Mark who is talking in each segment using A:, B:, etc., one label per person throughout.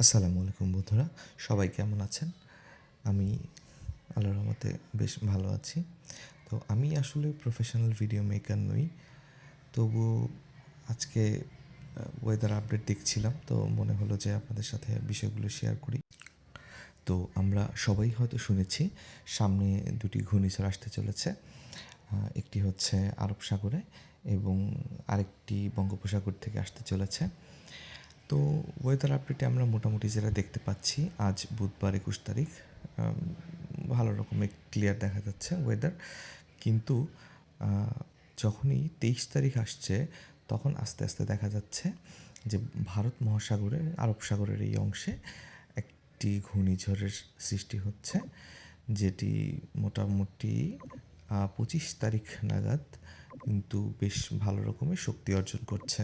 A: আসসালামু আলাইকুম বন্ধুরা, সবাই কেমন আছেন? আমি আল্লাহর রহমতে বেশ ভালো আছি। তো আমি আসলে প্রফেশনাল ভিডিও মেকার নই, তবুও আজকে ওয়েদার আপডেট দেখছিলাম, তো মনে হলো যে আপনাদের সাথে বিষয়গুলো শেয়ার করি। তো আমরা সবাই হয়তো শুনেছি, সামনে দুটি ঘূর্ণিঝড় আসতে চলেছে একটি হচ্ছে আরব সাগরে এবং আরেকটি বঙ্গোপসাগর থেকে আসতে চলেছে। তো ওয়েদার আপডেটে আমরা মোটামুটি যেটা দেখতে পাচ্ছি, আজ বুধবার একুশ তারিখ ভালো রকমের ক্লিয়ার দেখা যাচ্ছে ওয়েদার কিন্তু যখনই তেইশ তারিখ আসছে, তখন আস্তে আস্তে দেখা যাচ্ছে যে ভারত মহাসাগরে আরব সাগরের এই অংশে একটি ঘূর্ণিঝড়ের সৃষ্টি হচ্ছে, যেটি মোটামুটি পঁচিশ তারিখ নাগাদ কিন্তু বেশ ভালো রকমের শক্তি অর্জন করছে।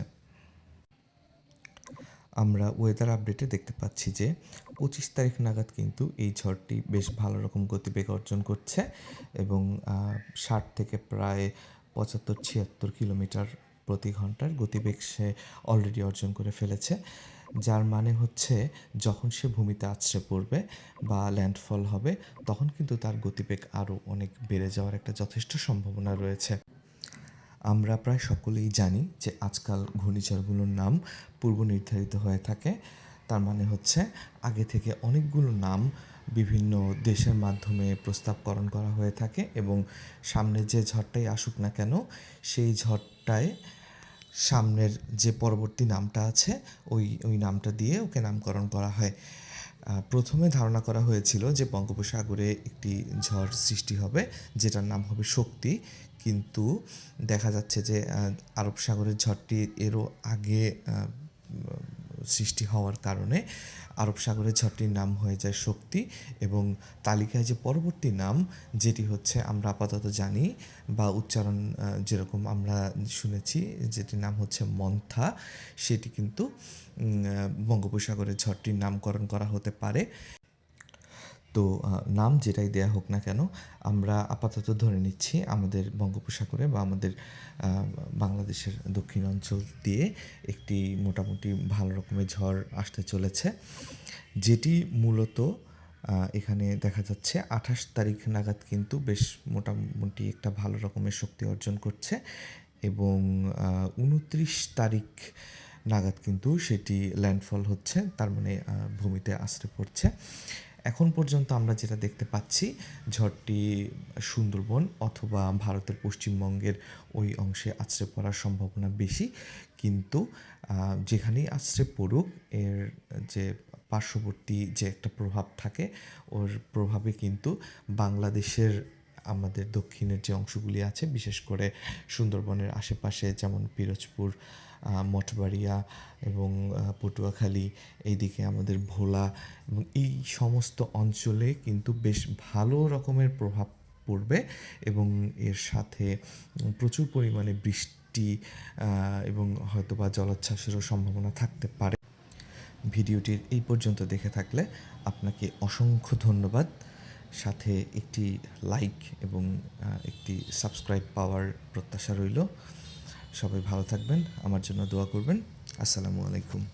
A: আমরা ওয়েদার আপডেটে দেখতে পাচ্ছি যে পঁচিশ তারিখ নাগাদ কিন্তু এই ঝড়টি বেশ ভালো রকম গতিবেগ অর্জন করছে এবং ষাট থেকে প্রায় পঁচাত্তর, ছিয়াত্তর কিলোমিটার প্রতি ঘণ্টার গতিবেগ সে অলরেডি অর্জন করে ফেলেছে। যার মানে হচ্ছে যখন সে ভূমিতে আছড়ে পড়বে বা ল্যান্ডফল হবে, তখন কিন্তু তার গতিবেগ আরও অনেক বেড়ে যাওয়ার একটা যথেষ্ট সম্ভাবনা রয়েছে। আমরা প্রায় সকলেই জানি যে আজকাল ঘূর্ণিঝড়গুলোর নাম পূর্ব নির্ধারিত হয়ে থাকে। তার মানে হচ্ছে আগে থেকে অনেকগুলো নাম বিভিন্ন দেশের মাধ্যমে প্রস্তাবকরণ করা হয়ে থাকে এবং সামনে যে ঝড়টাই আসুক না কেন, সেই ঝড়টায় সামনের যে পরবর্তী নামটা আছে, ওই ওই নামটা দিয়ে ওকে নামকরণ করা হয়। প্রথমে ধারণা করা হয়েছিল যে বঙ্গোপসাগরে একটি ঝড় সৃষ্টি হবে, যেটার নাম হবে শক্তি। কিন্তু দেখা যাচ্ছে যে আরব সাগরের ঝড়টি এরও আগে সৃষ্টি হওয়ার কারণে আরব সাগরের ঝড়টির নাম হয়ে যায় শক্তি এবং তালিকায় যে পরবর্তী নাম, যেটি হচ্ছে আমরা আপাতত জানি বা উচ্চারণ যেরকম আমরা শুনেছি, যেটির নাম হচ্ছে মন্থা। সেটি কিন্তু বঙ্গোপসাগরের ঝড়টির নামকরণ করা হতে পারে। তো নাম যেটাই দেয়া হোক না কেন, আমরা আপাতত ধরে নিচ্ছি আমাদের বঙ্গোপসাগরে বা আমাদের বাংলাদেশের দক্ষিণ অঞ্চল দিয়ে একটি মোটামুটি ভালো রকমের ঝড় আসতে চলেছে, যেটি মূলত এখানে দেখা যাচ্ছে আঠাশ তারিখ নাগাদ কিন্তু বেশ মোটামুটি একটা ভালো রকমের শক্তি অর্জন করছে এবং উনত্রিশ তারিখ নাগাদ কিন্তু সেটি ল্যান্ডফল হচ্ছে, তার মানে ভূমিতে আশ্রে পড়ছে। এখন পর্যন্ত আমরা যেটা দেখতে পাচ্ছি, ঝড়টি সুন্দরবন অথবা ভারতের পশ্চিমবঙ্গের ওই অংশে আছড়ে পড়ার সম্ভাবনা বেশি। কিন্তু যেখানেই আছড়ে পড়ুক, এর যে পার্শ্ববর্তী যে একটা প্রভাব থাকে, ওর প্রভাবে কিন্তু বাংলাদেশের আমাদের দক্ষিণের যে অংশগুলি আছে, বিশেষ করে সুন্দরবনের আশেপাশে যেমন পিরোজপুর মঠবাড়িয়া এবং পটুয়াখালী, এইদিকে আমাদের ভোলা এবং এই সমস্ত অঞ্চলে কিন্তু বেশ ভালো রকমের প্রভাব পড়বে এবং এর সাথে প্রচুর পরিমাণে বৃষ্টি এবং হয়তো বা জলোচ্ছ্বাসেরও সম্ভাবনা থাকতে পারে। ভিডিওটির এই পর্যন্ত দেখে থাকলে আপনাকে অসংখ্য ধন্যবাদ। সাথে একটি লাইক এবং একটি সাবস্ক্রাইব পাওয়ার প্রত্যাশা রইল। সবাই ভালো থাকবেন, আমার জন্য দোয়া করবেন। আসসালামু আলাইকুম।